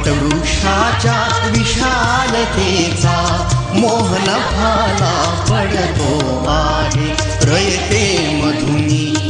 वटवृक्षाच्या विशालतेचा मोहन फाला पडतो आहे रयते मधुनी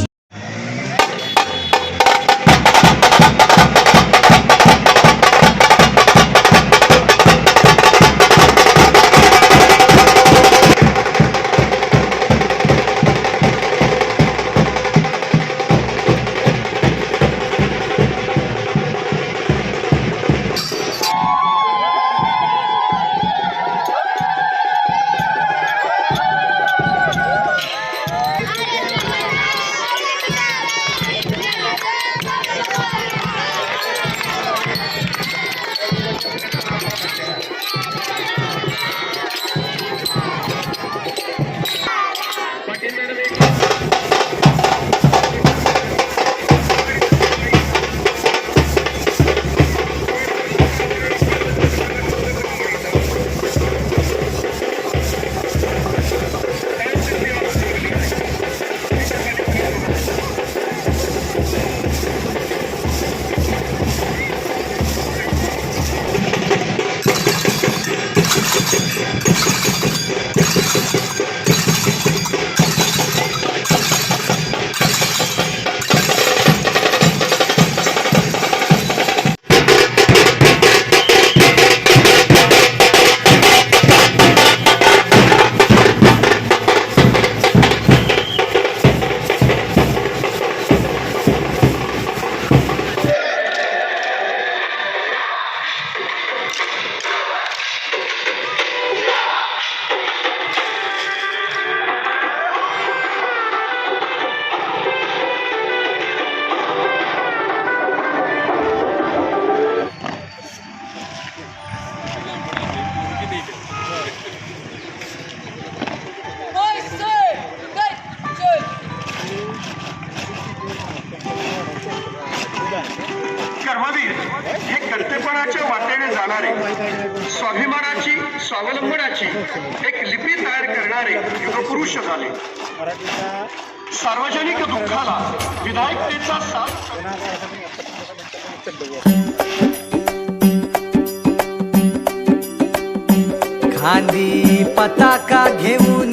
महावीर हे कर्तेपणाच्या वाटेने जाणारे स्वाभिमानाची स्वावलंबनाची एक लिपी तयार करणारे युगपुरुष झाले. सार्वजनिक दुःखाला विधायकतेचा साथ खांदी पताका घेऊन